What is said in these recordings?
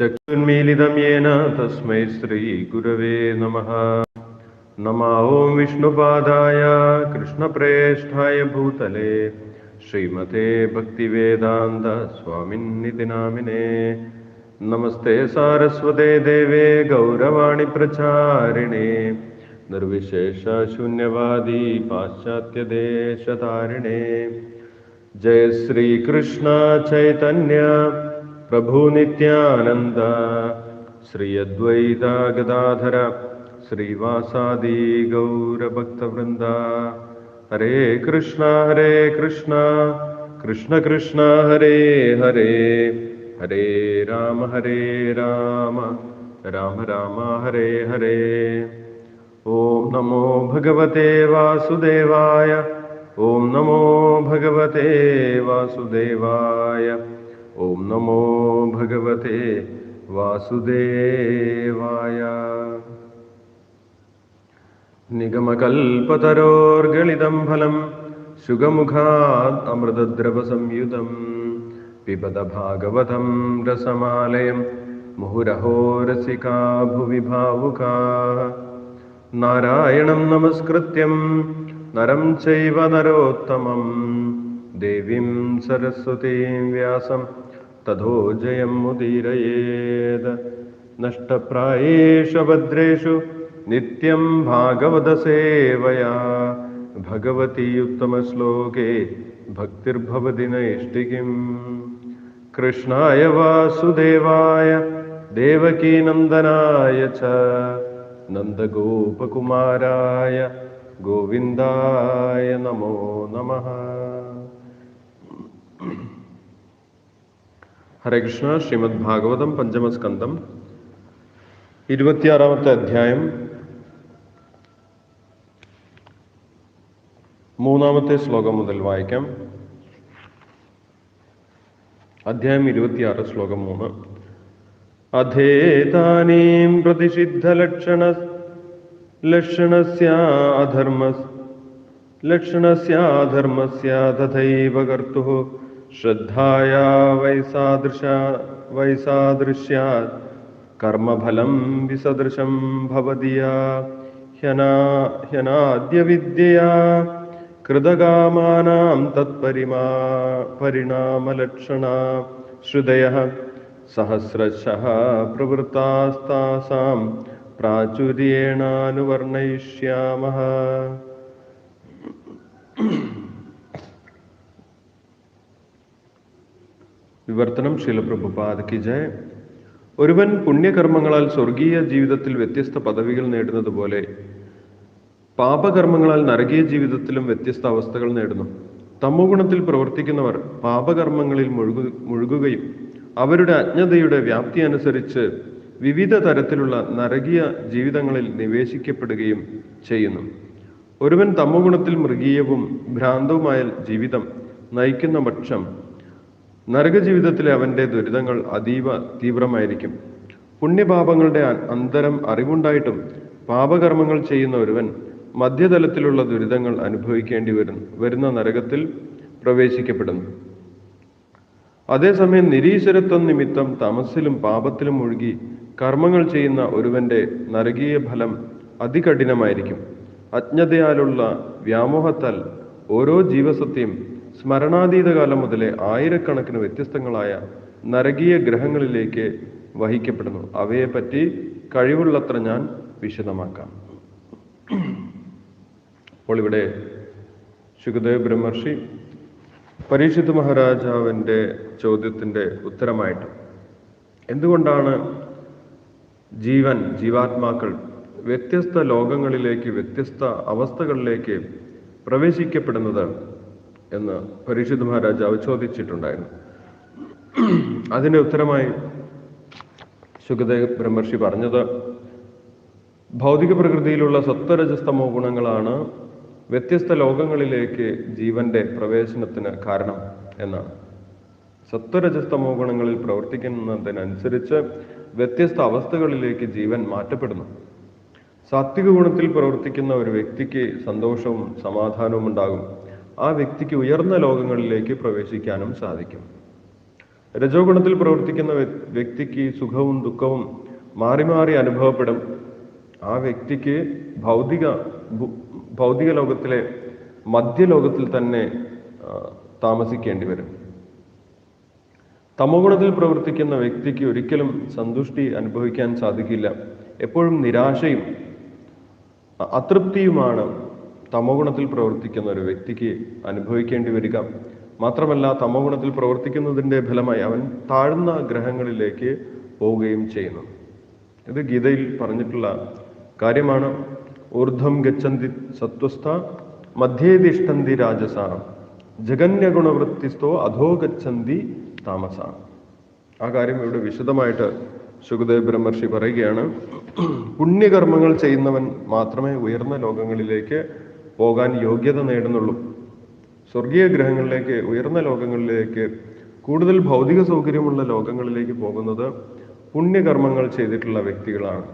चक्षुन्मीलितं येन तस्मै श्रीगुरवे नमः। नमा ॐ विष्णुपादाय कृष्णप्रेष्ठाय भूतले श्रीमते भक्तिवेदान्त स्वामिन्निति नामिने। नमस्ते सारस्वते देवे गौरवाणि प्रचारिणे। निर्विशेषशून्यवादी पाश्चात्यदेशतारिणे जय श्रीकृष्ण चैतन्य प्रभु नित्यानन्द श्री श्रीवासादि गौरभक्तवृन्द हरे कृष्ण हरे कृष्ण कृष्ण कृष्ण हरे हरे। हरे राम हरे राम राम राम हरे हरे। ॐ नमो भगवते वासुदेवाय ॐ नमो भगवते वासुदेवाय ഓം നമോ ഭഗവതേ വാസുദേവായ. നിഗമകൽപതരോർഗളിതം ഫലം ശുഗമുഖാത് അമൃതദ്രവസംയുതം പിബത ഭാഗവതം രസമാലയം മുഹുരഹോ രസികാ ഭുവി ഭാവുകാ നാരായണം നമസ്കൃത്യം നരം ചൈവ നരോത്തമം ദേവീം സരസ്വതീം വ്യാസം तथो जयं मुदीरयेत् नष्टप्रायेषु भद्रेषु नित्यं भागवतसेवया भगवती उत्तमश्लोके भक्तिर्भवति नैष्टिकीम् कृष्णाय वासुदेवाय देवकीनन्दनाय च। नन्दगोपकुमाराय गोविन्दाय नमो नमः ഹരേ കൃഷ്ണ ശ്രീമദ് ഭാഗവതം പഞ്ചമസ്കന്ധം. ഇരുപത്തിയാറാമത്തെ അധ്യായം. മൂന്നാമത്തെ ശ്ലോകം മുതൽ വായിക്കാം. അധ്യായം ഇരുപത്തിയാറ് ശ്ലോകം മൂന്ന്. അധേതാനീം പ്രതിഷിദ്ധലക്ഷണ ലക്ഷണസ്യാധർമ്മ ലക്ഷണസ്യാധർമ്മസ്യ തഥൈവ കർത്തുഃ. ശ്രദ്ധായാ വൈസാദൃശ വൈസാദൃശ്യാത്. കർമ്മഫലം വിസദൃശം ഭവതിയാ. ഹ്യനാ ഹ്യനാദ്യവിദ്യയാ കൃതകാമാനാം തത്പരിമാ പരിണാമലക്ഷണ. ശ്രുതയ സഹസ്രശ പ്രവൃത്താസ്താസാം പ്രാചുര്യേണാനുവർണയിഷ്യാമः വിവർത്തനം ശീലപ്രഭുപാദയ്ക്ക് ജയ. ഒരുവൻ പുണ്യകർമ്മങ്ങളാൽ സ്വർഗീയ ജീവിതത്തിൽ വ്യത്യസ്ത പദവികൾ നേടുന്നത് പോലെ പാപകർമ്മങ്ങളാൽ നരകീയ ജീവിതത്തിലും വ്യത്യസ്ത അവസ്ഥകൾ നേടുന്നു. തമോഗുണത്തിൽ പ്രവർത്തിക്കുന്നവർ പാപകർമ്മങ്ങളിൽ മുഴുകു മുഴുകുകയും അവരുടെ അജ്ഞതയുടെ വ്യാപ്തി അനുസരിച്ച് വിവിധ തരത്തിലുള്ള നരകീയ ജീവിതങ്ങളിൽ നിവേശിക്കപ്പെടുകയും ചെയ്യുന്നു. ഒരുവൻ തമോഗുണത്തിൽ മൃഗീയവും ഭ്രാന്തവുമായ ജീവിതം നയിക്കുന്ന പക്ഷം നരകജീവിതത്തിലെ അവന്റെ ദുരിതങ്ങൾ അതീവ തീവ്രമായിരിക്കും. പുണ്യപാപങ്ങളുടെ അന്തരം അറിവുണ്ടായിട്ടും പാപകർമ്മങ്ങൾ ചെയ്യുന്ന ഒരുവൻ മധ്യതലത്തിലുള്ള ദുരിതങ്ങൾ അനുഭവിക്കേണ്ടി വരുന്നു വരുന്ന നരകത്തിൽ പ്രവേശിക്കപ്പെടുന്നു. അതേസമയം നിരീശ്വരത്വം നിമിത്തം തമസിലും പാപത്തിലും മുഴുകി കർമ്മങ്ങൾ ചെയ്യുന്ന ഒരുവന്റെ നരകീയ ഫലം അതികഠിനമായിരിക്കും. അജ്ഞതയാലുള്ള വ്യാമോഹത്താൽ ഓരോ ജീവസത്യം സ്മരണാതീത കാലം മുതലേ ആയിരക്കണക്കിന് വ്യത്യസ്തങ്ങളായ നരകീയ ഗ്രഹങ്ങളിലേക്ക് വഹിക്കപ്പെടുന്നു. അവയെപ്പറ്റി കഴിവുള്ളത്ര ഞാൻ വിശദമാക്കാം. അപ്പോൾ ഇവിടെ ശുഖദേവ് ബ്രഹ്മർഷി പരീക്ഷിത് മഹാരാജാവിന്റെ ചോദ്യത്തിന്റെ ഉത്തരമായിട്ട്. എന്തുകൊണ്ടാണ് ജീവൻ ജീവാത്മാക്കൾ വ്യത്യസ്ത ലോകങ്ങളിലേക്ക് വ്യത്യസ്ത അവസ്ഥകളിലേക്ക് പ്രവേശിക്കപ്പെടുന്നത്? എന്ന് പരീക്ഷിത് മഹാരാജാവ് ചോദിച്ചിട്ടുണ്ടായിരുന്നു. അതിന്റെ ഉത്തരമായി സുഖദേവ് ബ്രഹ്മർഷി പറഞ്ഞത് ഭൗതിക പ്രകൃതിയിലുള്ള സത്വരജസ്തമോ ഗുണങ്ങളാണ് വ്യത്യസ്ത ലോകങ്ങളിലേക്ക് ജീവന്റെ പ്രവേശനത്തിന് കാരണം എന്നാണ്. സത്വരജസ്തമോ ഗുണങ്ങളിൽ പ്രവർത്തിക്കുന്നതിനനുസരിച്ച് വ്യത്യസ്ത അവസ്ഥകളിലേക്ക് ജീവൻ മാറ്റപ്പെടുന്നു. സാത്വിക ഗുണത്തിൽ പ്രവർത്തിക്കുന്ന ഒരു വ്യക്തിക്ക് സന്തോഷവും സമാധാനവും ഉണ്ടാകും. ആ വ്യക്തിക്ക് ഉയർന്ന ലോകങ്ങളിലേക്ക് പ്രവേശിക്കാനും സാധിക്കും. രജോ ഗുണത്തിൽ പ്രവർത്തിക്കുന്ന വ്യക്തിക്ക് സുഖവും ദുഃഖവും മാറി മാറി അനുഭവപ്പെടും. ആ വ്യക്തിക്ക് ഭൗതിക ഭൗതിക ലോകത്തിലെ മധ്യലോകത്തിൽ തന്നെ താമസിക്കേണ്ടി വരും. തമോഗുണത്തിൽ പ്രവർത്തിക്കുന്ന വ്യക്തിക്ക് ഒരിക്കലും സന്തുഷ്ടി അനുഭവിക്കാൻ സാധിക്കില്ല. എപ്പോഴും നിരാശയും അ- അതൃപ്തിയുമാണ് തമോഗുണത്തിൽ പ്രവർത്തിക്കുന്ന ഒരു വ്യക്തിക്ക് അനുഭവിക്കേണ്ടി വരിക. മാത്രമല്ല തമോഗുണത്തിൽ പ്രവർത്തിക്കുന്നതിന്റെ ഫലമായി അവൻ താഴ്ന്ന ഗ്രഹങ്ങളിലേക്ക് പോവുകയും ചെയ്യുന്നു. ഇത് ഗീതയിൽ പറഞ്ഞിട്ടുള്ള കാര്യമാണ്. ഊർധ്വം ഗച്ഛന്തി സത്വസ്ഥ മധ്യേ തിഷ്ഠന്തി രാജസ ജഗന്യഗുണവൃത്തിസ്ഥോ അധോ ഗച്ഛന്തി താമസ. ആ കാര്യം ഇവിടെ വിശദമായിട്ട് സുഖദേവ് ബ്രഹ്മർഷി പറയുകയാണ്. പുണ്യകർമ്മങ്ങൾ ചെയ്യുന്നവൻ മാത്രമേ ഉയർന്ന ലോകങ്ങളിലേക്ക് പോകാൻ യോഗ്യത നേടുന്നുള്ളൂ. സ്വർഗീയ ഗ്രഹങ്ങളിലേക്ക് ഉയർന്ന ലോകങ്ങളിലേക്ക് കൂടുതൽ ഭൗതിക സൗകര്യമുള്ള ലോകങ്ങളിലേക്ക് പോകുന്നത് പുണ്യകർമ്മങ്ങൾ ചെയ്തിട്ടുള്ള വ്യക്തികളാണ്.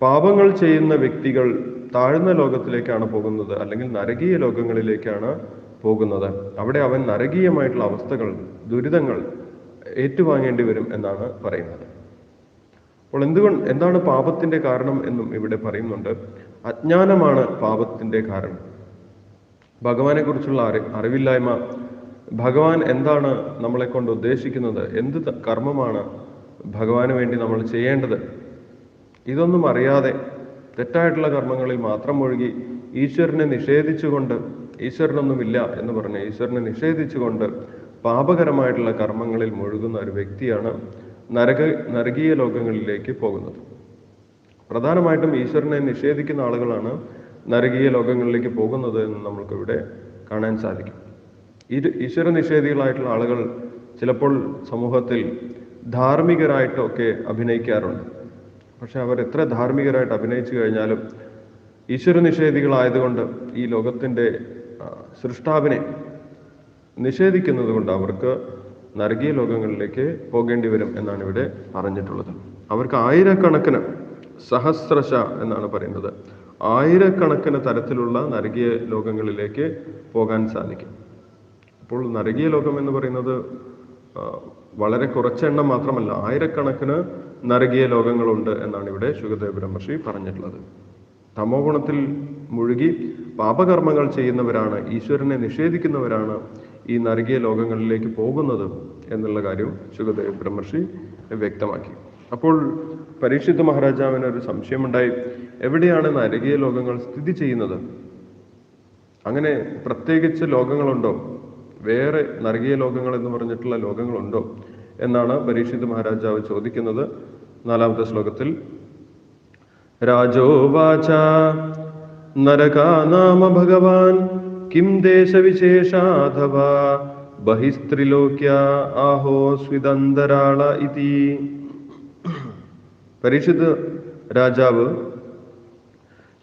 പാപങ്ങൾ ചെയ്യുന്ന വ്യക്തികൾ താഴ്ന്ന ലോകത്തിലേക്കാണ് പോകുന്നത് അല്ലെങ്കിൽ നരകീയ ലോകങ്ങളിലേക്കാണ് പോകുന്നത്. അവിടെ അവൻ നരകീയമായിട്ടുള്ള അവസ്ഥകൾ ദുരിതങ്ങൾ ഏറ്റുവാങ്ങേണ്ടി വരും എന്നാണ് പറയുന്നത്. അപ്പോൾ എന്തുകൊണ്ട് എന്താണ് പാപത്തിന്റെ കാരണം എന്നും ഇവിടെ പറയുന്നുണ്ട്. അജ്ഞാനമാണ് പാപത്തിന്റെ കാരണം. ഭഗവാനെ കുറിച്ചുള്ള അറി അറിവില്ലായ്മ. ഭഗവാൻ എന്താണ് നമ്മളെ കൊണ്ട് ഉദ്ദേശിക്കുന്നത്? എന്ത് കർമ്മമാണ് ഭഗവാന് വേണ്ടി നമ്മൾ ചെയ്യേണ്ടത്? ഇതൊന്നും അറിയാതെ തെറ്റായിട്ടുള്ള കർമ്മങ്ങളിൽ മാത്രം ഒഴുകി ഈശ്വരനെ നിഷേധിച്ചുകൊണ്ട് ഈശ്വരനൊന്നുമില്ല എന്ന് പറഞ്ഞ് ഈശ്വരനെ നിഷേധിച്ചുകൊണ്ട് പാപകരമായിട്ടുള്ള കർമ്മങ്ങളിൽ മുഴുകുന്ന ഒരു വ്യക്തിയാണ് നരക നരകീയ ലോകങ്ങളിലേക്ക് പോകുന്നത്. പ്രധാനമായിട്ടും ഈശ്വരനെ നിഷേധിക്കുന്ന ആളുകളാണ് നരകീയ ലോകങ്ങളിലേക്ക് പോകുന്നത് എന്ന് നമ്മൾക്ക് ഇവിടെ കാണാൻ സാധിക്കും. ഇത് ഈശ്വര നിഷേധികളായിട്ടുള്ള ആളുകൾ ചിലപ്പോൾ സമൂഹത്തിൽ ധാർമ്മികരായിട്ടൊക്കെ അഭിനയിക്കാറുണ്ട്. പക്ഷെ അവർ എത്ര ധാർമ്മികരായിട്ട് അഭിനയിച്ചു കഴിഞ്ഞാലും ഈശ്വര നിഷേധികളായതുകൊണ്ട് ഈ ലോകത്തിന്റെ സൃഷ്ടാവിനെ നിഷേധിക്കുന്നത് കൊണ്ട് അവർക്ക് നരകീയ ലോകങ്ങളിലേക്ക് പോകേണ്ടി വരും എന്നാണ് ഇവിടെ പറഞ്ഞിട്ടുള്ളത്. അവർക്ക് ആയിരക്കണക്കിന് സഹസ്രശ എന്നാണ് പറയുന്നത്. ആയിരക്കണക്കിന് തരത്തിലുള്ള നരകീയ ലോകങ്ങളിലേക്ക് പോകാൻ സാധിക്കും. അപ്പോൾ നരകീയ ലോകം എന്ന് പറയുന്നത് വളരെ കുറച്ചെണ്ണം മാത്രമല്ല ആയിരക്കണക്കിന് നരകീയ ലോകങ്ങളുണ്ട് എന്നാണ് ഇവിടെ ശുഗദേവ ബ്രഹ്മർഷി പറഞ്ഞിട്ടുള്ളത്. തമോ ഗുണത്തിൽ മുഴുകി പാപകർമ്മങ്ങൾ ചെയ്യുന്നവരാണ് ഈശ്വരനെ നിഷേധിക്കുന്നവരാണ് ഈ നരകീയ ലോകങ്ങളിലേക്ക് പോകുന്നത് എന്നുള്ള കാര്യം ശുഗദേവ് ബ്രഹ്മർഷി വ്യക്തമാക്കി. അപ്പോൾ പരീക്ഷിത് മഹാരാജാവിന് ഒരു സംശയമുണ്ടായി. എവിടെയാണ് നരകീയ ലോകങ്ങൾ സ്ഥിതി ചെയ്യുന്നത്? അങ്ങനെ പ്രത്യേകിച്ച് ലോകങ്ങളുണ്ടോ? വേറെ നരകീയ ലോകങ്ങൾ എന്ന് പറഞ്ഞിട്ടുള്ള ലോകങ്ങളുണ്ടോ? എന്നാണ് പരീക്ഷിത് മഹാരാജാവ് ചോദിക്കുന്നത് നാലാമത്തെ ശ്ലോകത്തിൽ. രാജോവാച നരകാ നാമ ഭഗവാൻ കിം ദേശവിശേഷാഥവാ ബഹിസ്ത്രിലോക്യ ആഹോ സ്വിദന്തരാള ഇതി. പരീക്ഷിത് രാജാവ്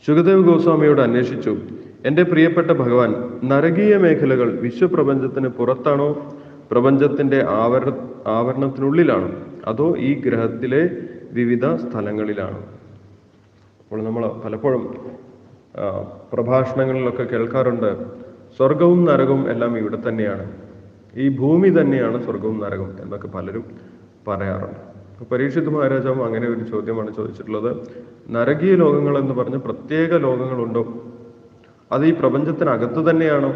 ശുഖദേവ് ഗോസ്വാമിയോട് അന്വേഷിച്ചു. എന്റെ പ്രിയപ്പെട്ട ഭഗവാൻ നരകീയ മേഖലകൾ വിശ്വപ്രപഞ്ചത്തിന് പുറത്താണോ? പ്രപഞ്ചത്തിന്റെ ആവര ആവരണത്തിനുള്ളിലാണോ? അതോ ഈ ഗ്രഹത്തിലെ വിവിധ സ്ഥലങ്ങളിലാണോ? അപ്പോൾ നമ്മൾ പലപ്പോഴും പ്രഭാഷണങ്ങളിലൊക്കെ കേൾക്കാറുണ്ട് സ്വർഗവും നരകവും എല്ലാം ഇവിടെ തന്നെയാണ്. ഈ ഭൂമി തന്നെയാണ് സ്വർഗവും നരകവും എന്നൊക്കെ പലരും പറയാറുണ്ട്. പരീക്ഷിത് മഹാരാജാവ് അങ്ങനെ ഒരു ചോദ്യമാണ് ചോദിച്ചിട്ടുള്ളത്. നരകീയ ലോകങ്ങൾ എന്ന് പറഞ്ഞ് പ്രത്യേക ലോകങ്ങളുണ്ടോ? അത് ഈ പ്രപഞ്ചത്തിനകത്ത് തന്നെയാണോ?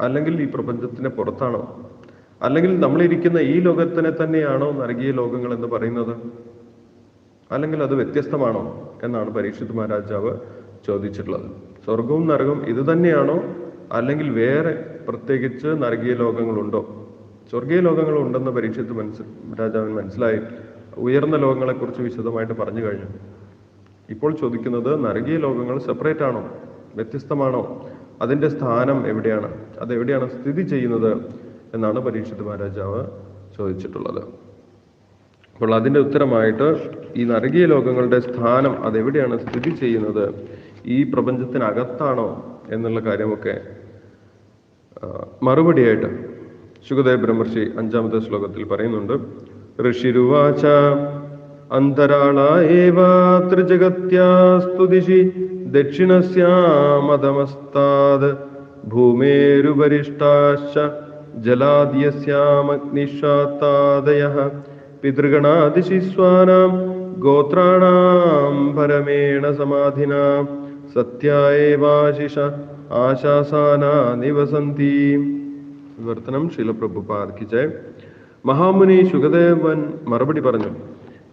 അല്ലെങ്കിൽ ഈ പ്രപഞ്ചത്തിന് പുറത്താണോ? അല്ലെങ്കിൽ നമ്മളിരിക്കുന്ന ഈ ലോകത്തിനെ തന്നെയാണോ നരകീയ ലോകങ്ങൾ എന്ന് പറയുന്നത്? അല്ലെങ്കിൽ അത് വ്യത്യസ്തമാണോ എന്നാണ് പരീക്ഷിത് മഹാരാജാവ് ചോദിച്ചിട്ടുള്ളത്. സ്വർഗവും നരകവും ഇത് തന്നെയാണോ? അല്ലെങ്കിൽ വേറെ പ്രത്യേകിച്ച് നരകീയ ലോകങ്ങളുണ്ടോ? സ്വർഗീയ ലോകങ്ങൾ ഉണ്ടെന്ന് പരീക്ഷിത്ത് മനസ്സിൽ രാജാവിന് മനസ്സിലായി. ഉയർന്ന ലോകങ്ങളെക്കുറിച്ച് വിശദമായിട്ട് പറഞ്ഞു കഴിഞ്ഞു. ഇപ്പോൾ ചോദിക്കുന്നത് നരകീയ ലോകങ്ങൾ സെപ്പറേറ്റ് ആണോ? വ്യത്യസ്തമാണോ? അതിന്റെ സ്ഥാനം എവിടെയാണ്? അതെവിടെയാണ് സ്ഥിതി ചെയ്യുന്നത്? എന്നാണ് പരീക്ഷിത് മഹാരാജാവ് ചോദിച്ചിട്ടുള്ളത്. അപ്പോൾ അതിന്റെ ഉത്തരമായിട്ട് ഈ നരകീയ ലോകങ്ങളുടെ സ്ഥാനം അതെവിടെയാണ് സ്ഥിതി ചെയ്യുന്നത്? ഈ പ്രപഞ്ചത്തിനകത്താണോ? എന്നുള്ള കാര്യമൊക്കെ മറുപടിയായിട്ട് ശുഖദേവ് ബ്രഹ്മർഷി അഞ്ചാമത്തെ ശ്ലോകത്തിൽ പറയുന്നുണ്ട്. ऋषिरुवाच। अन्तराळा एव त्रिजगत्या स्तुदिशि दक्षिणस्यामदमस्ताद् भूमेरुवरिष्ठाश्च जलाद्यस्यामग्निशात्तादयः पितृगणादिशि स्वानां गोत्राणां परमेण समाधिना। सत्या एवाशिष आशासाना निवसन्ति। वर्तनं शिलप्रभुपाद की जय। മഹാമുനി ശുഗദേവൻ മറുപടി പറഞ്ഞു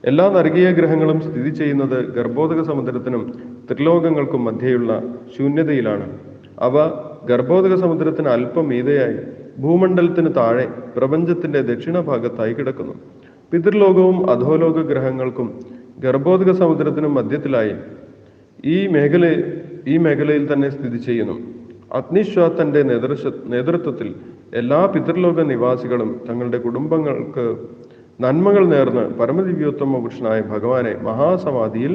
എല്ലാ നർഗീയ ഗ്രഹങ്ങളും സ്ഥിതി ചെയ്യുന്നത് ഗർഭോദക സമുദ്രത്തിനും ത്രിലോകങ്ങൾക്കും മധ്യയുള്ള ശൂന്യതയിലാണ്. അവ ഗർഭോദക സമുദ്രത്തിന് അല്പം മീതയായി ഭൂമണ്ഡലത്തിന് താഴെ പ്രപഞ്ചത്തിന്റെ ദക്ഷിണ ഭാഗത്തായി കിടക്കുന്നു. പിതൃലോകവും അധോലോക ഗ്രഹങ്ങൾക്കും ഗർഭോദക സമുദ്രത്തിനും മധ്യത്തിലായി ഈ മേഖല ഈ മേഖലയിൽ തന്നെ സ്ഥിതി ചെയ്യുന്നു. അഗ്നിശ്വാത്തന്റെ നേതൃത്വ നേതൃത്വത്തിൽ എല്ലാ പിതൃലോക നിവാസികളും തങ്ങളുടെ കുടുംബങ്ങൾക്ക് നന്മകൾ നേർന്ന് പരമദിവ്യോത്തമ പുരുഷനായ ഭഗവാനെ മഹാസമാധിയിൽ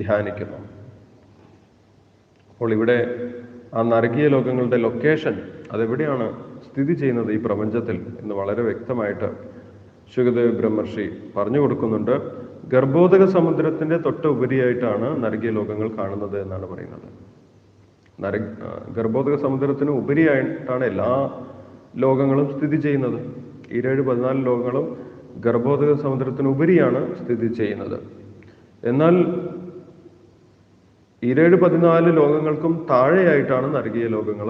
ധ്യാനിക്കുന്നു. അപ്പോൾ ഇവിടെ ആ നരകീയ ലോകങ്ങളുടെ ലൊക്കേഷൻ അതെവിടെയാണ് സ്ഥിതി ചെയ്യുന്നത് ഈ പ്രപഞ്ചത്തിൽ എന്ന് വളരെ വ്യക്തമായിട്ട് ശുഗദേവ് ബ്രഹ്മർഷി പറഞ്ഞു കൊടുക്കുന്നുണ്ട്. ഗർഭോദക സമുദ്രത്തിന്റെ തൊട്ട് ഉപരിയായിട്ടാണ് നരകീയ ലോകങ്ങൾ കാണുന്നത് എന്നാണ് പറയുന്നത്. നര ഗർഭോദക സമുദ്രത്തിന് ഉപരിയായിട്ടാണ് എല്ലാ ലോകങ്ങളും സ്ഥിതി ചെയ്യുന്നത്. ഇരേഴ് പതിനാല് ലോകങ്ങളും ഗർഭോദക സമുദ്രത്തിനുപരിയാണ് സ്ഥിതി ചെയ്യുന്നത്. എന്നാൽ ഈരേഴ് പതിനാല് ലോകങ്ങൾക്കും താഴെയായിട്ടാണ് നരകീയ ലോകങ്ങൾ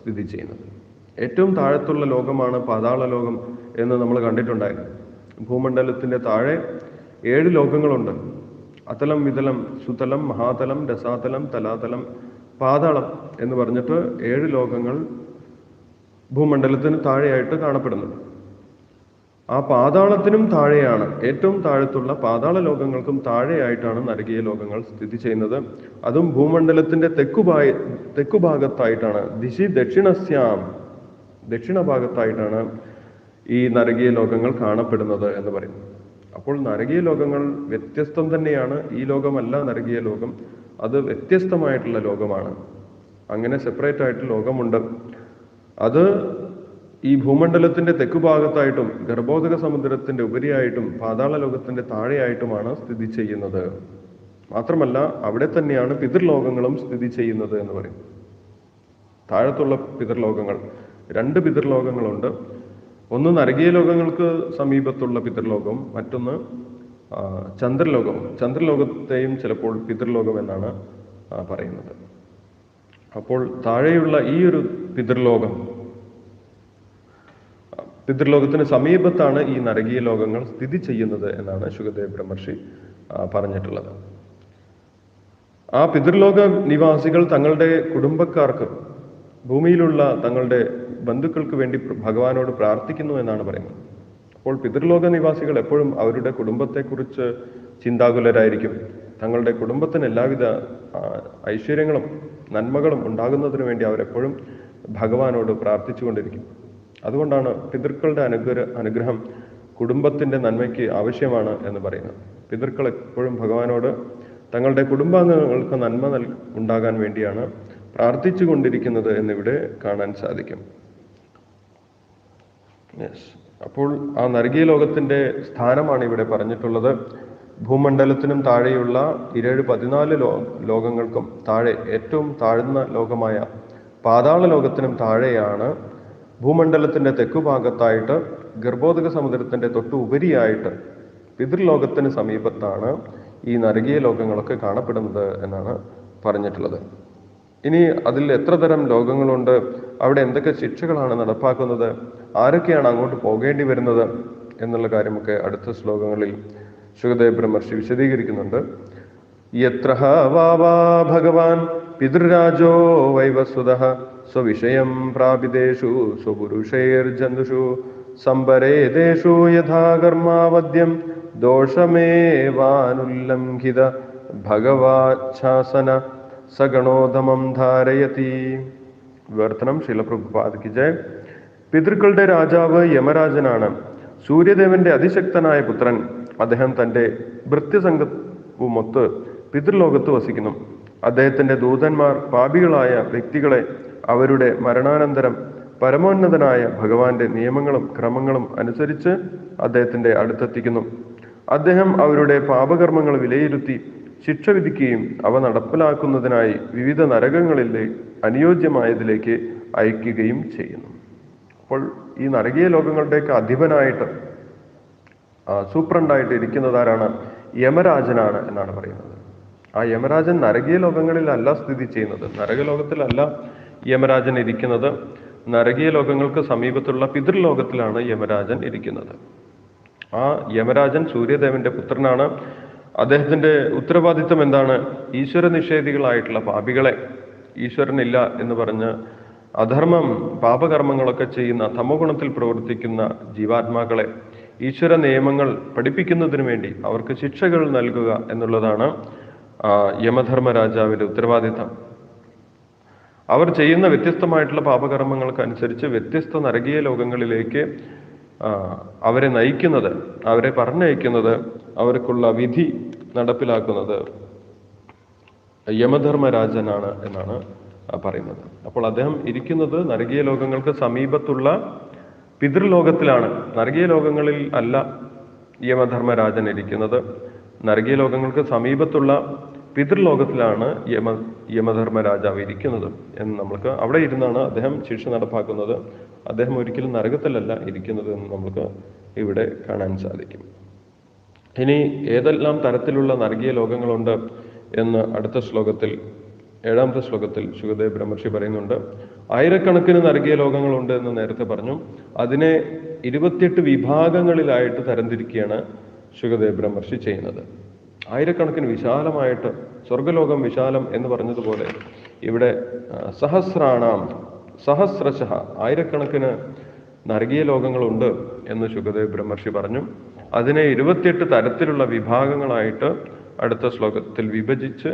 സ്ഥിതി ചെയ്യുന്നത്. ഏറ്റവും താഴത്തുള്ള ലോകമാണ് പാതാള ലോകം എന്ന് നമ്മൾ കണ്ടിട്ടുണ്ടായിരുന്നു. ഭൂമണ്ഡലത്തിന്റെ താഴെ ഏഴ് ലോകങ്ങളുണ്ട്. അതലം വിതലം സുതലം മഹാതലം രസാതലം തലാതലം പാതാളം എന്ന് പറഞ്ഞിട്ട് ഏഴ് ലോകങ്ങൾ ഭൂമണ്ഡലത്തിന് താഴെയായിട്ട് കാണപ്പെടുന്നുണ്ട്. ആ പാതാളത്തിനും താഴെയാണ് ഏറ്റവും താഴത്തുള്ള പാതാള ലോകങ്ങൾക്കും താഴെയായിട്ടാണ് നരകീയ ലോകങ്ങൾ സ്ഥിതി ചെയ്യുന്നത്. അതും ഭൂമണ്ഡലത്തിന്റെ തെക്കുഭായ തെക്കുഭാഗത്തായിട്ടാണ് ദിശി ദക്ഷിണസ്യാം ദക്ഷിണ ഭാഗത്തായിട്ടാണ് ഈ നരകീയ ലോകങ്ങൾ കാണപ്പെടുന്നത് എന്ന് പറയുന്നു അപ്പോൾ നരകീയ ലോകങ്ങൾ വ്യത്യസ്തം തന്നെയാണ്. ഈ ലോകമല്ല നരകീയ ലോകം അത് വ്യത്യസ്തമായിട്ടുള്ള ലോകമാണ്. അങ്ങനെ സെപ്പറേറ്റ് ആയിട്ട് ലോകമുണ്ട്. അത് ഈ ഭൂമണ്ഡലത്തിന്റെ തെക്കുഭാഗത്തായിട്ടും ഗർഭോദക സമുദ്രത്തിന്റെ ഉപരിയായിട്ടും പാതാള ലോകത്തിന്റെ താഴെയായിട്ടുമാണ് സ്ഥിതി ചെയ്യുന്നത്. മാത്രമല്ല അവിടെ തന്നെയാണ് പിതൃലോകങ്ങളും സ്ഥിതി ചെയ്യുന്നത് എന്ന് പറയും. താഴത്തുള്ള പിതൃലോകങ്ങൾ രണ്ട് പിതൃലോകങ്ങളുണ്ട്. ഒന്ന് നരകീയ ലോകങ്ങൾക്ക് സമീപത്തുള്ള പിതൃലോകം മറ്റൊന്ന് ചന്ദ്രലോകം. ചന്ദ്രലോകത്തെയും ചിലപ്പോൾ പിതൃലോകം എന്നാണ് പറയുന്നത്. അപ്പോൾ താഴെയുള്ള ഈ ഒരു പിതൃലോകം. പിതൃലോകത്തിന് സമീപത്താണ് ഈ നരകീയ ലോകങ്ങൾ സ്ഥിതി ചെയ്യുന്നത് എന്നാണ് ശുഗദേവ് ബ്രഹ്മർഷി പറഞ്ഞിട്ടുള്ളത്. ആ പിതൃലോക നിവാസികൾ തങ്ങളുടെ കുടുംബക്കാർക്ക് ഭൂമിയിലുള്ള തങ്ങളുടെ ബന്ധുക്കൾക്ക് വേണ്ടി ഭഗവാനോട് പ്രാർത്ഥിക്കുന്നു എന്നാണ് പറയുന്നത്. അപ്പോൾ പിതൃലോക നിവാസികൾ എപ്പോഴും അവരുടെ കുടുംബത്തെക്കുറിച്ച് ചിന്താകുലരായിരിക്കും. തങ്ങളുടെ കുടുംബത്തിന് എല്ലാവിധ ഐശ്വര്യങ്ങളും നന്മകളും ഉണ്ടാകുന്നതിന് വേണ്ടി അവരെപ്പോഴും ഭഗവാനോട് പ്രാർത്ഥിച്ചുകൊണ്ടിരിക്കും. അതുകൊണ്ടാണ് പിതൃക്കളുടെ അനുഗ്രഹ അനുഗ്രഹം കുടുംബത്തിന്റെ നന്മയ്ക്ക് ആവശ്യമാണ് എന്ന് പറയുന്നത്. പിതൃക്കൾ എപ്പോഴും ഭഗവാനോട് തങ്ങളുടെ കുടുംബാംഗങ്ങൾക്ക് നന്മ നൽ ഉണ്ടാകാൻ വേണ്ടിയാണ് പ്രാർത്ഥിച്ചു കൊണ്ടിരിക്കുന്നത് എന്നിവിടെ കാണാൻ സാധിക്കും. അപ്പോൾ ആ നരകീയ ലോകത്തിന്റെ സ്ഥാനമാണ് ഇവിടെ പറഞ്ഞിട്ടുള്ളത്. ഭൂമണ്ഡലത്തിനും താഴെയുള്ള ഇരേഴ് പതിനാല് ലോ ലോകങ്ങൾക്കും താഴെ ഏറ്റവും താഴ്ന്ന ലോകമായ പാതാള ലോകത്തിനും താഴെയാണ് ഭൂമണ്ഡലത്തിന്റെ തെക്കുഭാഗത്തായിട്ട് ഗർഭോദക സമുദ്രത്തിന്റെ തൊട്ട് ഉപരിയായിട്ട് പിതൃലോകത്തിന് സമീപത്താണ് ഈ നരകീയ ലോകങ്ങളൊക്കെ കാണപ്പെടുന്നത് എന്നാണ് പറഞ്ഞിട്ടുള്ളത്. ഇനി അതിൽ എത്ര തരം ലോകങ്ങളുണ്ട്? അവിടെ എന്തൊക്കെ ശിക്ഷകളാണ് നടപ്പാക്കുന്നത്? ആരൊക്കെയാണ് അങ്ങോട്ട് പോകേണ്ടി വരുന്നത്? എന്നുള്ള കാര്യമൊക്കെ അടുത്ത ശ്ലോകങ്ങളിൽ സുഖദേവ് ബ്രഹ്മർഷി വിശദീകരിക്കുന്നുണ്ട്. യത്ര ഭഗവാൻ പിതൃരാജോ വൈവസ്വത സ്വവിഷയം പ്രാപിതേഷു സ്വപുരുഷൈർജന്തുഷു സംബരേതേഷു യഥാകർമാവദ്യം ദോഷമേവാനുല്ലംഘിത ഭഗവാച്ഛാസന സഗണോധമം ധാരയതി. വിവർത്തനം ശീലപ്രഭുപാദിക്ക് ജയ്. പിതൃക്കളുടെ രാജാവ് യമരാജനാണ്. സൂര്യദേവന്റെ അതിശക്തനായ പുത്രൻ. അദ്ദേഹം തന്റെ ഭൃത്യസംഘവുമൊത്ത് പിതൃലോകത്ത് വസിക്കുന്നു. അദ്ദേഹത്തിന്റെ ദൂതന്മാർ പാപികളായ വ്യക്തികളെ അവരുടെ മരണാനന്തരം പരമോന്നതനായ ഭഗവാന്റെ നിയമങ്ങളും ക്രമങ്ങളും അനുസരിച്ച് അദ്ദേഹത്തിന്റെ അടുത്തെത്തിക്കുന്നു. അദ്ദേഹം അവരുടെ പാപകർമ്മങ്ങൾ വിലയിരുത്തി ശിക്ഷ വിധിക്കുകയും അവ നടപ്പിലാക്കുന്നതിനായി വിവിധ നരകങ്ങളിലെ അനുയോജ്യമായതിലേക്ക് അയക്കുകയും ചെയ്യുന്നു. അപ്പോൾ ഈ നരകീയ ലോകങ്ങളുടെയൊക്കെ അധിപനായിട്ട് സൂപ്രണ്ടായിട്ട് ഇരിക്കുന്നതാരാണ് യമരാജനാണ് എന്നാണ് പറയുന്നത്. ആ യമരാജൻ നരകീയ ലോകങ്ങളിലല്ല സ്ഥിതി ചെയ്യുന്നത്. നരകലോകത്തിലല്ല യമരാജൻ ഇരിക്കുന്നത്. നരകീയ ലോകങ്ങൾക്ക് സമീപത്തുള്ള പിതൃലോകത്തിലാണ് യമരാജൻ ഇരിക്കുന്നത്. ആ യമരാജൻ സൂര്യദേവന്റെ പുത്രനാണ്. അദ്ദേഹത്തിന്റെ ഉത്തരവാദിത്വം എന്താണ്? ഈശ്വര നിഷേധികളായിട്ടുള്ള പാപികളെ. ഈശ്വരനില്ല എന്ന് പറഞ്ഞ് അധർമ്മം പാപകർമ്മങ്ങളൊക്കെ ചെയ്യുന്ന തമോഗുണത്തിൽ പ്രവർത്തിക്കുന്ന ജീവാത്മാക്കളെ ഈശ്വര നിയമങ്ങൾ പഠിപ്പിക്കുന്നതിന് വേണ്ടി അവർക്ക് ശിക്ഷകൾ നൽകുക എന്നുള്ളതാണ് യമധർമ്മ രാജാവിന്റെ ഉത്തരവാദിത്തം. അവർ ചെയ്യുന്ന വ്യത്യസ്തമായിട്ടുള്ള പാപകർമ്മങ്ങൾക്കനുസരിച്ച് വ്യത്യസ്ത നരകീയ ലോകങ്ങളിലേക്ക് അവരെ നയിക്കുന്നത് അവരെ പറഞ്ഞയക്കുന്നത് അവർക്കുള്ള വിധി നടപ്പിലാക്കുന്നത് യമധർമ്മ രാജനാണ് എന്നാണ് പറയുന്നത്. അപ്പോൾ അദ്ദേഹം ഇരിക്കുന്നത് നരകീയ ലോകങ്ങൾക്ക് സമീപത്തുള്ള പിതൃലോകത്തിലാണ്. നരകീയ ലോകങ്ങളിൽ അല്ല യമധർമ്മ രാജൻ ഇരിക്കുന്നത്. നരകീയ ലോകങ്ങൾക്ക് സമീപത്തുള്ള പിതൃലോകത്തിലാണ് യമ യമധർമ്മ രാജാവ് ഇരിക്കുന്നത് എന്ന് നമ്മൾക്ക് അവിടെ ഇരുന്നാണ് അദ്ദേഹം ശിക്ഷ നടപ്പാക്കുന്നത്. അദ്ദേഹം ഒരിക്കലും നരകത്തിലല്ല ഇരിക്കുന്നത് എന്ന് നമുക്ക് ഇവിടെ കാണാൻ സാധിക്കും. ഇനി ഏതെല്ലാം തരത്തിലുള്ള നരകീയ ലോകങ്ങളുണ്ട് എന്ന് അടുത്ത ശ്ലോകത്തിൽ ഏഴാമത്തെ ശ്ലോകത്തിൽ ശുഗദേവ് ബ്രഹ്മർഷി പറയുന്നുണ്ട്. ആയിരക്കണക്കിന് നരകീയ ലോകങ്ങളുണ്ട് എന്ന് നേരത്തെ പറഞ്ഞു. അതിനെ ഇരുപത്തിയെട്ട് വിഭാഗങ്ങളിലായിട്ട് തരംതിരിക്കുകയാണ് ശുഗദേവ് ബ്രഹ്മർഷി ചെയ്യുന്നത്. ആയിരക്കണക്കിന് വിശാലമായിട്ട് സ്വർഗലോകം വിശാലം എന്ന് പറഞ്ഞതുപോലെ ഇവിടെ സഹസ്രാണാം സഹസ്രശ ആയിരക്കണക്കിന് നരകീയ ലോകങ്ങളുണ്ട് എന്ന് ശുഗദേവ് ബ്രഹ്മർഷി പറഞ്ഞു. അതിനെ ഇരുപത്തിയെട്ട് തരത്തിലുള്ള വിഭാഗങ്ങളായിട്ട് അടുത്ത ശ്ലോകത്തിൽ വിഭജിച്ച്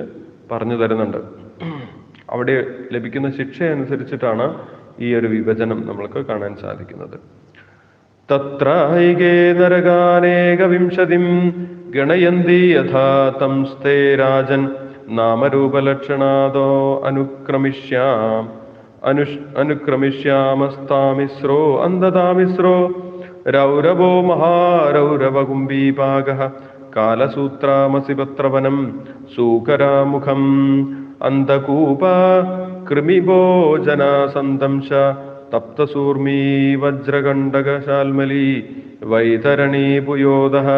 പറഞ്ഞു തരുന്നുണ്ട്. അവിടെ ലഭിക്കുന്ന ശിക്ഷ അനുസരിച്ചിട്ടാണ് ഈ ഒരു വിഭജനം നമ്മൾക്ക് കാണാൻ സാധിക്കുന്നത്. തത്രൈകേ നരകാനേകവിംശതിം ഗണയന്തി യഥാ തംസ്തേ രാജൻ നാമരൂപലക്ഷണാദോ അനുക്രമിഷ്യാം. അനുഷ് അനുക്രമിഷ്യാമസ്താമിശ്രോ അന്ധതാമിശ്രോ രൗരവോ മഹാരൗരവകുംബീപാക കാലസൂത്രാമസി പത്രവനം സൂകരാമുഖം. അന്ധകൂപ കൃമിഭോജനാസന്തംശ തപ്തസൂർമീ വജ്രകണ്ഡകശാൽമലി വൈതരണീ പുയോദഃ.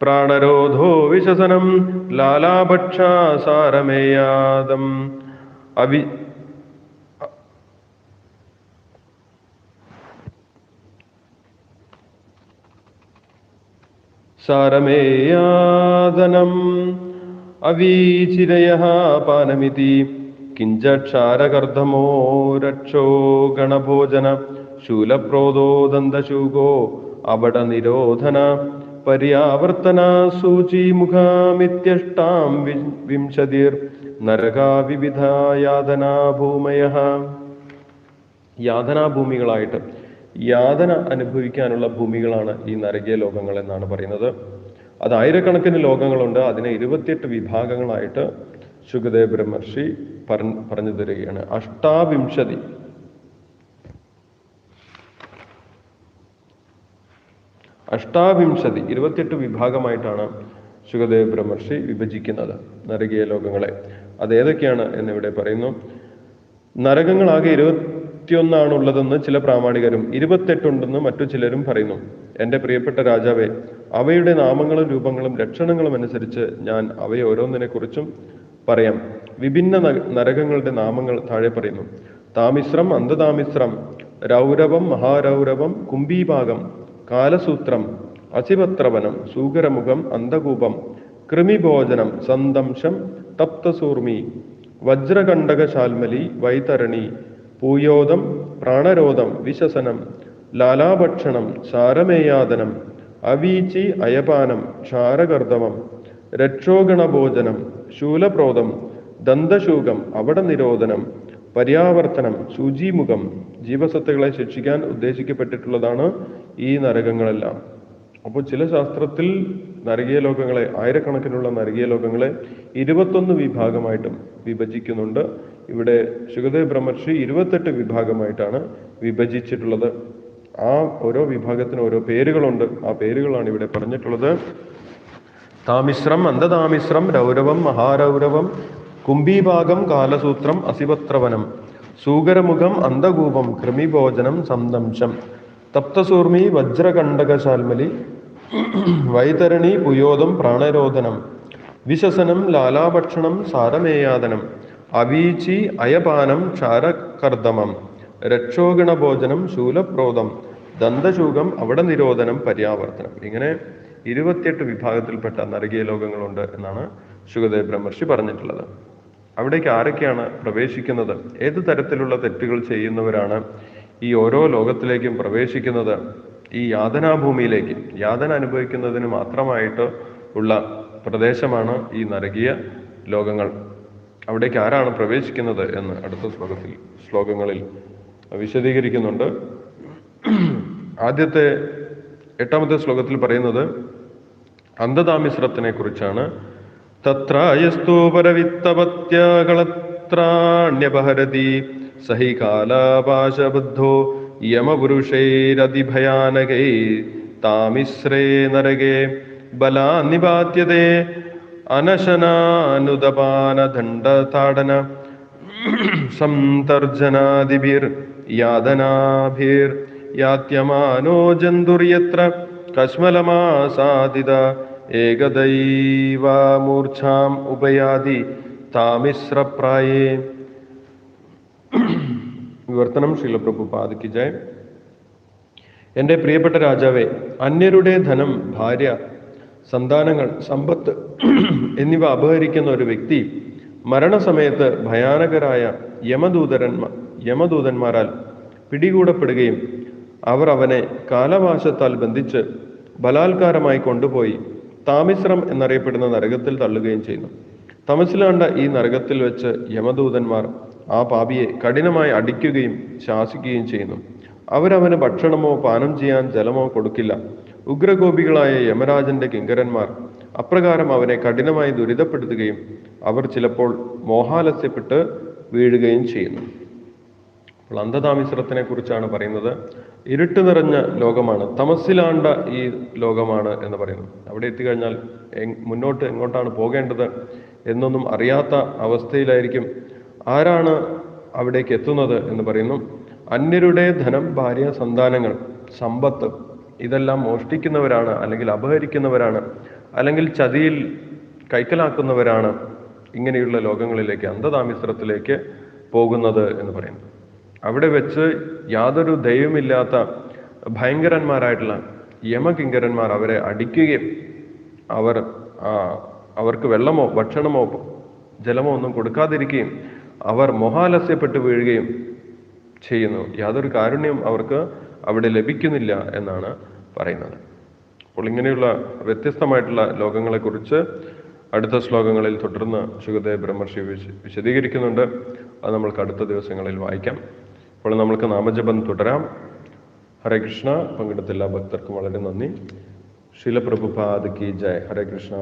പ്രാണരോധോ വിശസനം ലാലാഭക്ഷാസാരമേയാദം അവി സാരമേയാദനം അവീചിരയ പാനമിതി കിഞ്ചക്ഷാരകർദ്ധമോ രക്ഷോ ഗണഭോജന ശൂലപ്രോദോ ദന്തശൂകോ അപട നിരോധന പര്യാവർത്തന സൂചിമുഖമിത്യഷ്ടാം വി- വിംശതിർ വിവിധ യാതനാഭൂമയ യാതനാഭൂമികളായിട്ട് യാതന അനുഭവിക്കാനുള്ള ഭൂമികളാണ് ഈ നരകീയ ലോകങ്ങൾ എന്നാണ് പറയുന്നത്. അത് ആയിരക്കണക്കിന് ലോകങ്ങളുണ്ട്. അതിനെ ഇരുപത്തിയെട്ട് വിഭാഗങ്ങളായിട്ട് ശുഗദേവ് ബ്രഹ്മർഷി പറഞ്ഞു തരികയാണ് അഷ്ടാവിംശതി. അഷ്ടാവിംശതി ഇരുപത്തിയെട്ട് വിഭാഗമായിട്ടാണ് സുഖദേവ് ബ്രഹ്മർഷി വിഭജിക്കുന്നത് നരകീയ ലോകങ്ങളെ. അത് ഏതൊക്കെയാണ് എന്നിവിടെ പറയുന്നു? നരകങ്ങളാകെ ഇരുപത്തിയൊന്നാണ് ഉള്ളതെന്ന് ചില പ്രാമാണികരും ഇരുപത്തെട്ടുണ്ടെന്ന് മറ്റു ചിലരും പറയുന്നു. എന്റെ പ്രിയപ്പെട്ട രാജാവെ അവയുടെ നാമങ്ങളും രൂപങ്ങളും ലക്ഷണങ്ങളും അനുസരിച്ച് ഞാൻ അവയെ ഓരോന്നിനെ കുറിച്ചും പറയാം. വിഭിന്ന നരകങ്ങളുടെ നാമങ്ങൾ താഴെ പറയുന്നു. താമിശ്രം അന്ധതാമിശ്രം രൗരവം മഹാരൗരവം കുംഭീഭാഗം കാലസൂത്രം അസിപത്രവനം സൂകരമുഖം അന്ധകൂപം കൃമിഭോജനം സന്തംശം തപ്തസൂർമി വജ്രകണ്ടകശാൽമലി വൈതരണി പൂയോദം പ്രാണരോധം വിശസനം ലാലാഭക്ഷണം ചാരമേയാദനം അവീചി അയപാനം ക്ഷാരകർദമം രക്ഷോഗണഭോജനം ശൂലപ്രോതം ദന്തശൂകം അപട നിരോധനം പര്യാവർത്തനം ശുചിമുഖം ജീവസത്തുകളെ ശിക്ഷിക്കാൻ ഉദ്ദേശിക്കപ്പെട്ടിട്ടുള്ളതാണ് ഈ നരകങ്ങളെല്ലാം. അപ്പോൾ ചില ശാസ്ത്രത്തിൽ നരകീയ ലോകങ്ങളെ ആയിരക്കണക്കിനുള്ള നരകീയ ലോകങ്ങളെ ഇരുപത്തൊന്ന് വിഭാഗമായിട്ടും വിഭജിക്കുന്നുണ്ട്. ഇവിടെ ശുഗദേവ് ബ്രഹ്മർഷി ഇരുപത്തെട്ട് വിഭാഗമായിട്ടാണ് വിഭജിച്ചിട്ടുള്ളത്. ആ ഓരോ വിഭാഗത്തിന് ഓരോ പേരുകളുണ്ട്. ആ പേരുകളാണ് ഇവിടെ പറഞ്ഞിട്ടുള്ളത്. താമിശ്രം അന്ധതാമിശ്രം രൗരവം മഹാരൗരവം കുംഭീഭാഗം കാലസൂത്രം അസിപത്രവനം സൂകരമുഖം അന്ധകൂപം കൃമിഭോജനം സംദംശം തപ്തസൂർമി വജ്രകണ്ടകശാൽമലി വൈതരണി പുയോദം പ്രാണരോധനം വിശസനം ലാലാഭക്ഷണം സാരമേയാദനം അവീചി അയപാനം ക്ഷാരകർദമം രക്ഷോഗണഭോജനം ശൂലപ്രോതം ദന്തശൂകം അവിടെ നിരോധനം പര്യാവർത്തനം. ഇങ്ങനെ ഇരുപത്തിയെട്ട് വിഭാഗത്തിൽപ്പെട്ട നരകീയ ലോകങ്ങളുണ്ട് എന്നാണ് ശുഗദേവ് ബ്രഹ്മർഷി പറഞ്ഞിട്ടുള്ളത്. അവിടേക്ക് ആരൊക്കെയാണ് പ്രവേശിക്കുന്നത്? ഏത് തരത്തിലുള്ള തെറ്റുകൾ ചെയ്യുന്നവരാണ് ഈ ഓരോ ലോകത്തിലേക്കും പ്രവേശിക്കുന്നത് ഈ യാതനാഭൂമിയിലേക്ക് യാതന അനുഭവിക്കുന്നതിന് മാത്രമായിട്ട് ഉള്ള പ്രദേശമാണ് ഈ നരകീയ ലോകങ്ങൾ. അവിടേക്ക് ആരാണ് പ്രവേശിക്കുന്നത് എന്ന് അടുത്ത ശ്ലോകത്തിൽ ശ്ലോകങ്ങളിൽ വിശദീകരിക്കുന്നുണ്ട്. ആദ്യത്തെ എട്ടാമത്തെ ശ്ലോകത്തിൽ പറയുന്നത് അന്ധതാമിശ്രത്തിനെ കുറിച്ചാണ് തത്രായസ്തു പരവിത്തപത്യകളത്രാണ്യപഹരതി സഹി കാലാപാശബദ്ധോ യമപുരുഷൈരതിഭയാനകൈ താമിശ്രേ നരകേ ബലാനിപാത്യതേ അനശനാനുദപാനദണ്ഡതാടന സംതർജനാദിഭിർ യാതനാഭിർ യാത്യമാനോ ജന്തുര്യത്ര കശ്മലമാസാദിത ഏകദൈവാമൂർച്ഛാം ഉപയാതി താമിശ്രപ്രായേ ശീലപ്രഭുപാദ് കി ജയ. എന്റെ പ്രിയപ്പെട്ട രാജാവേ അന്യരുടെ ധനം ഭാര്യ സന്താനങ്ങൾ സമ്പത്ത് എന്നിവ അപഹരിക്കുന്ന ഒരു വ്യക്തി മരണസമയത്ത് ഭയാനകരായ യമദൂതരന്മാർ യമദൂതന്മാരാൽ പിടികൂടപ്പെടുകയും അവർ അവനെ കാലവാശത്താൽ ബന്ധിച്ച് ബലാത്കാരമായി കൊണ്ടുപോയി താമിശ്രം എന്നറിയപ്പെടുന്ന നരകത്തിൽ തള്ളുകയും ചെയ്യുന്നു. തമസിലാണ്ട ഈ നരകത്തിൽ വെച്ച് യമദൂതന്മാർ ആ പാപിയെ കഠിനമായി അടിക്കുകയും ശാസിക്കുകയും ചെയ്യുന്നു. അവരവന് ഭക്ഷണമോ പാനം ചെയ്യാൻ ജലമോ കൊടുക്കില്ല. ഉഗ്രഗോപികളായ യമരാജന്റെ കിങ്കരന്മാർ അപ്രകാരം അവനെ കഠിനമായി ദുരിതപ്പെടുത്തുകയും അവർ ചിലപ്പോൾ മോഹാലസ്യപ്പെട്ട് വീഴുകയും ചെയ്യുന്നു. അപ്പോൾ അന്ധതാമിശ്രത്തിനെ കുറിച്ചാണ് പറയുന്നത്. ഇരുട്ട് നിറഞ്ഞ ലോകമാണ്. തമസിലാണ്ട ഈ ലോകമാണ് എന്ന് പറയുന്നു. അവിടെ എത്തിക്കഴിഞ്ഞാൽ മുന്നോട്ട് എങ്ങോട്ടാണ് പോകേണ്ടത് എന്നൊന്നും അറിയാത്ത അവസ്ഥയിലായിരിക്കും ആരാണ് അവിടേക്ക് എത്തുന്നത് എന്ന് പറയുന്നു. അന്യരുടെ ധനം ഭാര്യ സന്താനങ്ങൾ സമ്പത്ത് ഇതെല്ലാം മോഷ്ടിക്കുന്നവരാണ് അല്ലെങ്കിൽ അപഹരിക്കുന്നവരാണ് അല്ലെങ്കിൽ ചതിയിൽ കൈക്കലാക്കുന്നവരാണ് ഇങ്ങനെയുള്ള ലോകങ്ങളിലേക്ക് അന്ധതാമിശ്രത്തിലേക്ക് പോകുന്നത് എന്ന് പറയുന്നു. അവിടെ വെച്ച് യാതൊരു ദൈവമില്ലാത്ത ഭയങ്കരന്മാരായിട്ടുള്ള യമകിങ്കരന്മാർ അവരെ അടിക്കുകയും അവർ അവർക്ക് വെള്ളമോ ഭക്ഷണമോ ജലമോ ഒന്നും കൊടുക്കാതിരിക്കുകയും അവർ മൊഹാലസ്യപ്പെട്ടു വീഴുകയും ചെയ്യുന്നു. യാതൊരു കാരുണ്യം അവർക്ക് അവിടെ ലഭിക്കുന്നില്ല എന്നാണ് പറയുന്നത്. അപ്പോൾ ഇങ്ങനെയുള്ള വ്യത്യസ്തമായിട്ടുള്ള ലോകങ്ങളെക്കുറിച്ച് അടുത്ത ശ്ലോകങ്ങളിൽ തുടർന്ന് സുഖദേവ് ബ്രഹ്മർഷി വിശദീകരിക്കുന്നുണ്ട്. അത് നമ്മൾക്ക് അടുത്ത ദിവസങ്ങളിൽ വായിക്കാം. അപ്പോൾ നമ്മൾക്ക് നാമജപം തുടരാം. ഹരേ കൃഷ്ണ. പങ്കെടുത്ത എല്ലാ ഭക്തർക്കും വളരെ നന്ദി. ശീലപ്രഭുപാദ് കി ജയ്. ഹരേ കൃഷ്ണ.